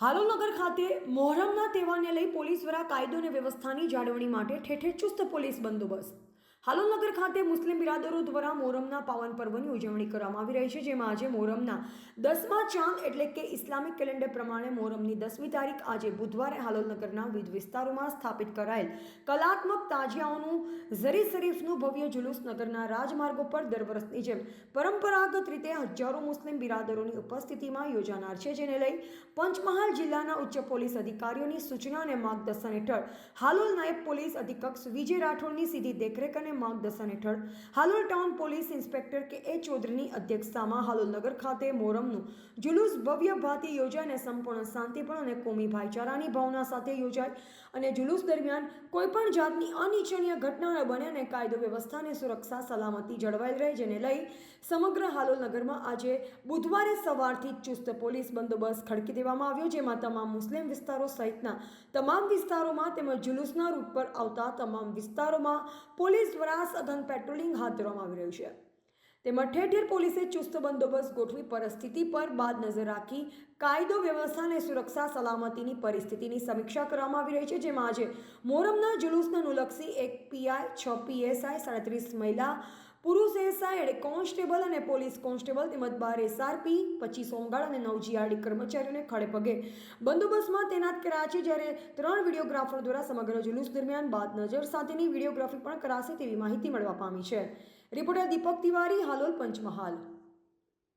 હાલોલનગર ખાતે મોહરમના તહેવારને લઈ પોલીસ દ્વારા કાયદો અને વ્યવસ્થાની જાળવણી માટે ઠેર ચુસ્ત પોલીસ બંદોબસ્ત. હાલોલનગર ખાતે મુસ્લિમ બિરાદરો દ્વારા મોહરમના પાવન પર્વની ઉજવણી કરવામાં આવી રહી છે, જેમાં આજે મોહરમના દસમા ચાંદ એટલે કે ઇસ્લામિક કેલેન્ડર પ્રમાણે મોહરમની દસમી તારીખ આજે બુધવારે હાલોલનગરના વિવિધ વિસ્તારોમાં સ્થાપિત કરાયેલ. કલાત્મક તાજિયાઓનું ઝરી શરીફનું ભવ્ય જુલુસ નગરના રાજમાર્ગો પર દર વર્ષની જેમ પરંપરાગત રીતે હજારો મુસ્લિમ બિરાદરોની ઉપસ્થિતિમાં યોજાનાર છે, જેને લઈ પંચમહાલ જિલ્લાના ઉચ્ચ પોલીસ અધિકારીઓની સૂચના અને માર્ગદર્શન હેઠળ હાલોલ નાયબ પોલીસ અધિક્ષક વિજય રાઠોડની સીધી દેખરેખ અને માર્ગદર્શન હેઠળ હાલોલ ટાઉન પોલીસ ઇન્સ્પેક્ટર કે એ ચૌધરીની અધ્યક્ષતામાં હાલોલ નગર ખાતે મોરમનું જુલુસ ભવ્ય ભાતે યોજાય સંપૂર્ણ શાંતિપૂર્ણ અને કોમી ભાઈચારાની ભાવના સાથે યોજાય અને જુલુસ દરમિયાન કોઈપણ જાતની અનિચ્છનીય ઘટના ન બને અને કાયદો વ્યવસ્થા અને સુરક્ષા સલામતી જળવાઈ રહે, જેને લઈ સમગ્ર હાલોલ નગરમાં આજે બુધવારે સવારથી ચુસ્ત પોલીસ બંદોબસ્ત ખડકી દેવામાં આવ્યો, જેમાં તમામ મુસ્લિમ વિસ્તારો સહિતના તમામ વિસ્તારોમાં તેમજ જુલુસના રૂટ પર આવતા તમામ વિસ્તારોમાં પોલીસ દ્વારા સઘન પેટ્રોલિંગ હાથ ધરવામાં આવી રહ્યું છે. તેમજ ઠેર ઠેર પોલીસે ચુસ્ત બંદોબસ્ત ગોઠવી પરિસ્થિતિ પર બાદ નજર રાખી કાયદો, વ્યવસ્થા અને સુરક્ષા સલામતીની પરિસ્થિતિની સમીક્ષા કરવામાં આવી રહી છે, જેમાં આજે મોહરમના જુલુસને અનુલક્ષી એક પીઆઈ છ પીએસઆઈ સાડત્રીસ મહિલા પુરુષ એસઆઈ એટલે કોન્સ્ટેબલ અને પોલીસ કોન્સ્ટેબલ તેમજ બાર એસઆરપી, પચીસ હોમગાર્ડ અને નવ જીઆરડી કર્મચારીઓને ખડે પગે. બંદોબસ્તમાં તૈનાત કરાયા છે જ્યારે ત્રણ વિડીયોગ્રાફર દ્વારા સમગ્ર જુલુસ દરમિયાન બાદ નજર સાથેની વિડીયોગ્રાફી પણ કરાશે તેવી માહિતી મળવા પામી છે. રિપોર્ટર દીપક તિવારી, હાલોલ પંચમહાલ.